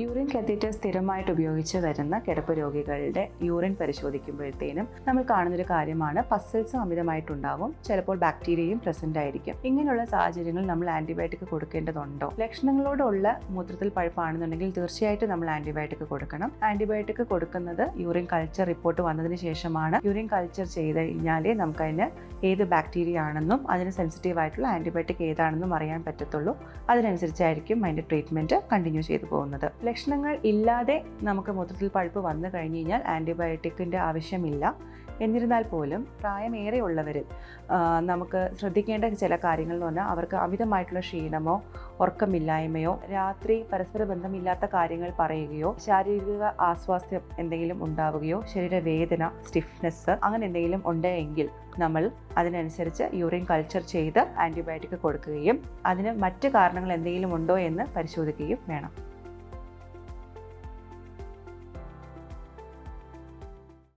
Urine catheter സ്ഥിരമായിട്ട് ഉപയോഗിച്ച് വരുന്ന കിടപ്പ് രോഗികളുടെ യൂറിൻ പരിശോധിക്കുമ്പോഴത്തേനും നമ്മൾ കാണുന്നൊരു കാര്യമാണ് പസൽസ് അമിതമായിട്ടുണ്ടാവും. ചിലപ്പോൾ ബാക്ടീരിയയും പ്രസന്റ് ആയിരിക്കും. ഇങ്ങനെയുള്ള സാഹചര്യങ്ങളിൽ നമ്മൾ ആന്റിബയോട്ടിക് കൊടുക്കേണ്ടതുണ്ടോ? ലക്ഷണങ്ങളോടുള്ള മൂത്രത്തിൽ പഴുപ്പാണെന്നുണ്ടെങ്കിൽ തീർച്ചയായിട്ടും നമ്മൾ ആന്റിബയോട്ടിക് കൊടുക്കണം. ആന്റിബയോട്ടിക് കൊടുക്കുന്നത് യൂറിൻ കൾച്ചർ റിപ്പോർട്ട് വന്നതിന് ശേഷമാണ്. യൂറിൻ കൾച്ചർ ചെയ്ത് കഴിഞ്ഞാലേ നമുക്കതിന് ഏത് ബാക്ടീരിയ ആണെന്നും അതിന് സെൻസിറ്റീവ് ആയിട്ടുള്ള ആന്റിബയോട്ടിക് ഏതാണെന്നും അറിയാൻ പറ്റത്തുള്ളൂ. അതിനനുസരിച്ചായിരിക്കും അതിന്റെ ട്രീറ്റ്മെന്റ് കണ്ടിന്യൂ ചെയ്തു പോകുന്നത്. ലക്ഷണങ്ങൾ ഇല്ലാതെ നമുക്ക് മൂത്രത്തിൽ പഴുപ്പ് വന്നു കഴിഞ്ഞു കഴിഞ്ഞാൽ ആന്റിബയോട്ടിക്കിന്റെ ആവശ്യമില്ല. എന്നിരുന്നാൽ പോലും പ്രായമേറെ ഉള്ളവരിൽ നമുക്ക് ശ്രദ്ധിക്കേണ്ട ചില കാര്യങ്ങൾ എന്ന് പറഞ്ഞാൽ അവർക്ക് അമിതമായിട്ടുള്ള ക്ഷീണമോ ഉറക്കമില്ലായ്മയോ രാത്രി പരസ്പര ബന്ധമില്ലാത്ത കാര്യങ്ങൾ പറയുകയോ ശാരീരിക ആസ്വാസ്ഥ്യം എന്തെങ്കിലും ഉണ്ടാവുകയോ ശരീരവേദന സ്റ്റിഫ്നെസ് അങ്ങനെ എന്തെങ്കിലും ഉണ്ടെങ്കിൽ നമ്മൾ അതിനനുസരിച്ച് യൂറിൻ കൾച്ചർ ചെയ്ത് ആന്റിബയോട്ടിക് കൊടുക്കുകയും അതിന് മറ്റ് കാരണങ്ങൾ എന്തെങ്കിലും ഉണ്ടോ എന്ന് പരിശോധിക്കുകയും വേണം.